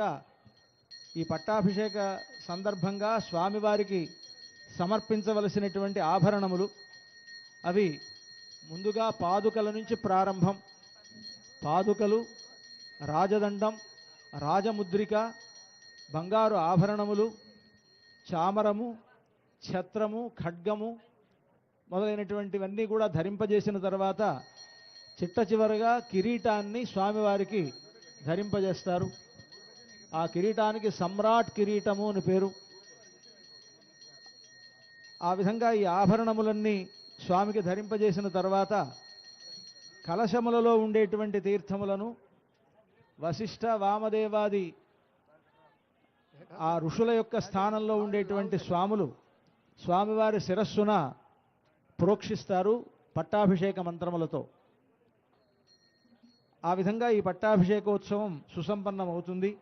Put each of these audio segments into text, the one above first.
ఈ పట్టాభిషేక సందర్భంగా స్వామివారికి సమర్పించవలసినటువంటి ఆభరణములు. అవి ముందుగా పాదుకల నుంచి ప్రారంభం. పాదుకలు రాజదండం రాజముద్రిక బంగారు ఆభరణములు చామరము ఛత్రము ఖడ్గము మొదలైనటువంటివన్నీ కూడా ధరింపజేసిన తర్వాత చిట్ట చివరగా కిరీటాన్ని స్వామివారికి ధరింపజేస్తారు. ఆ కిరీటానికి సమ్రాట్ కిరీటము అని పేరు. ఆ విధంగా ఈ ఆభరణములన్నీ స్వామికి ధరింపజేసిన తర్వాత కలశములలో ఉండేటువంటి తీర్థములను వశిష్ఠ వామదేవాది ఆ ఋషుల యొక్క స్థానంలో ఉండేటువంటి స్వాములు స్వామివారి శిరస్సున ప్రోక్షిస్తారు పట్టాభిషేక మంత్రములతో. ఆ విధంగా ఈ పట్టాభిషేకోత్సవం సుసంపన్నమవుతుంది.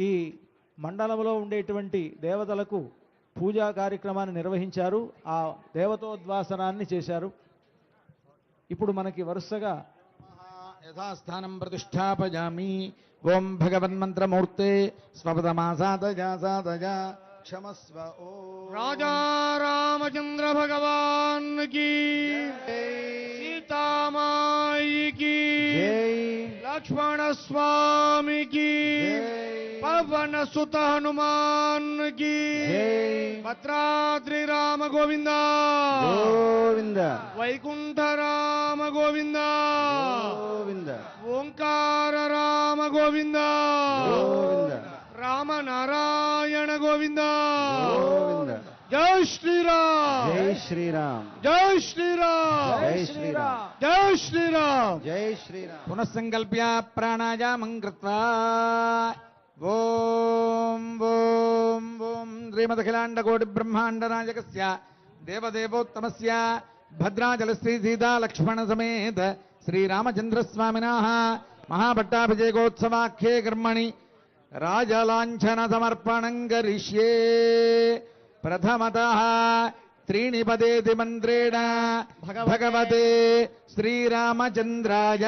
ఈ మండలంలో ఉండేటువంటి దేవతలకు పూజా కార్యక్రమాన్ని నిర్వహించారు. ఆ దేవతోద్వాసనాన్ని చేశారు. ఇప్పుడు మనకి వరుసగా యథాస్థానం ప్రతిష్టాపజామి. ఓం భగవన్మంత్రమూర్తే స్వపదమాసాదజాసాదజ క్షమస్వ. ఓ రాజా రామచంద్ర భగవాన్ సీతామాయికి సీతామాయి లక్ష్మణ స్వామికి वनसुत हनुमान की भद्राद्रि राम गोविंदा गोविंद वैकुंठ राम गोविंदा गोविंद ओंकार राम गोविंदा गोविंद राम नारायण गोविंदा गोविंद जय श्री राम जय श्री राम जय श्री राम जय श्री राम जय श्री राम जय श्री राम पुनः संकल्प्य प्राणायामं कृत्वा ఓం ఓం ఓం. శ్రీమదఖిలాండకోటి బ్రహ్మాండ నాయకస్య దేవదేవోత్తమస్య భద్రాచల శ్రీ సీతా సమేత శ్రీరామచంద్రస్వామినా మహాపట్టాభిషేకోత్సవాఖ్యే కర్మణి రాజలాంఛన సమర్పణం కరిష్యే. ప్రథమత త్రీణి పదేతి మంత్రేణ భగవతే శ్రీరామచంద్రాయ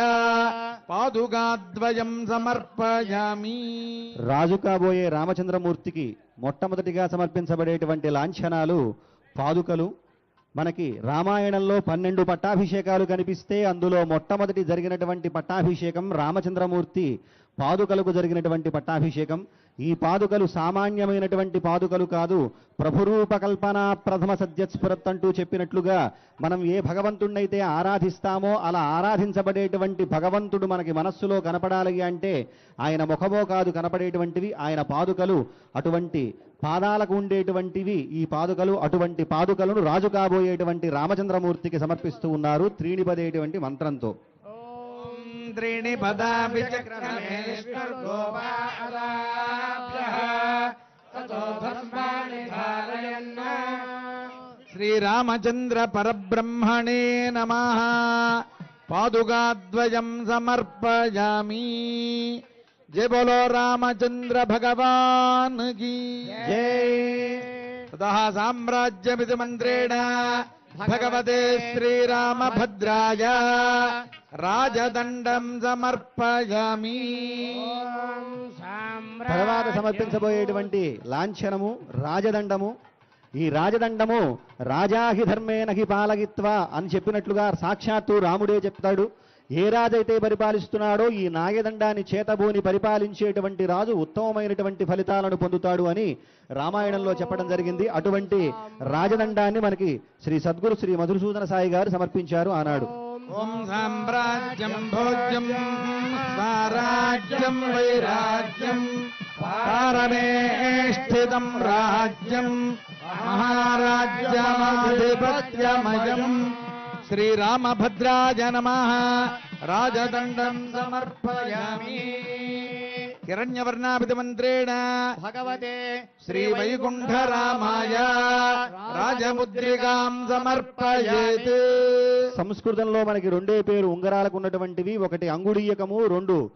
పాదుకాద్వయం సమర్పయామి. రాజు కాబోయే రామచంద్రమూర్తికి మొట్టమొదటిగా సమర్పించబడేటువంటి లాంఛనాలు పాదుకలు మనకి రామాయణంలో పన్నెండు పట్టాభిషేకాలు కనిపిస్తే అందులో మొట్టమొదటి జరిగినటువంటి పట్టాభిషేకం రామచంద్రమూర్తి పాదుకలకు జరిగినటువంటి పట్టాభిషేకం. ఈ పాదుకలు సామాన్యమైనటువంటి పాదుకలు కాదు. ప్రభురూపకల్పన ప్రథమ సద్యస్ఫురత్ అంటూ చెప్పినట్లుగా మనం ఏ భగవంతుణ్ణైతే ఆరాధిస్తామో అలా ఆరాధించబడేటువంటి భగవంతుడు మనకి మనస్సులో కనపడాలి అంటే ఆయన ముఖమో కాదు కనపడేటువంటివి ఆయన పాదుకలు అటువంటి పాదాలకు ఉండేటువంటివి ఈ పాదుకలు అటువంటి పాదుకలను రాజు కాబోయేటువంటి రామచంద్రమూర్తికి సమర్పిస్తూ ఉన్నారు. త్రీణిపదేటువంటి మంత్రంతో. इंद्रिणी पदापि चक्रमे निष्कर्गोपादाभ्यः ततो नम। पादुगा समर्पयामी। जय बोलो रामचंद्र भगवान की। जय। तथा साम्राज्यमिति मंत्रेण భగవతే శ్రీరామభద్రాయ రాజదండం సమర్పయామి తర్వాత సమర్పించబోయేటువంటి లాంఛనము రాజదండము. ఈ రాజదండము రాజాహి ధర్మేనహి పాలగిత్వ అని చెప్పినట్లుగా సాక్షాత్తు రాముడే చెప్తాడు. ఏ రాజైతే పరిపాలిస్తున్నాడో ఈ నాగదండాన్ని చేతబోని పరిపాలించేటువంటి రాజు ఉత్తమమైనటువంటి ఫలితాలను పొందుతాడు అని రామాయణంలో చెప్పడం జరిగింది. అటువంటి రాజదండాన్ని మనకి శ్రీ సద్గురు శ్రీ మధుసూదన సాయి గారు సమర్పించారు ఆనాడు. ఓం సామ్రాజ్యం భోజ్యం స్వరాజ్యం వైరాజ్యం పారమేష్ఠితం రాజ్యం మహారాజ్యమాధిపత్యమయం శ్రీరామభద్రాయ నమ. రాజదండం సమర్పయామి. హిరణ్యవర్ణాభితమంత్రేణ భగవతే శ్రీవైకుంఠరామాయ. రాజముద్రికాం సమర్పయేత్. సంస్కృతంలో మనకి రెండే పేరు ఉంగరాలకు ఉన్నటువంటివి ఒకటి అంగుళీయకము రెండు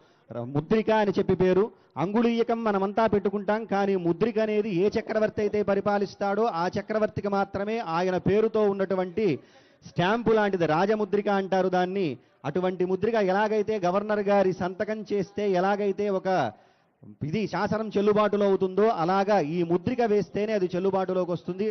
ముద్రిక అని చెప్పి పేరు. అంగుళీయకం మనమంతా పెట్టుకుంటాం కానీ ముద్రిక అనేది ఏ చక్రవర్తి అయితే పరిపాలిస్తాడో ఆ చక్రవర్తికి మాత్రమే ఆయన పేరుతో ఉన్నటువంటి స్టాంపు లాంటిది రాజముద్రిక అంటారు దాన్ని. అటువంటి ముద్రిక ఎలాగైతే గవర్నర్ గారి సంతకం చేస్తే ఎలాగైతే ఒక ఇది శాసనం చెల్లుబాటులో అవుతుందో అలాగా ఈ ముద్రిక వేస్తేనే అది చెల్లుబాటులోకి వస్తుంది.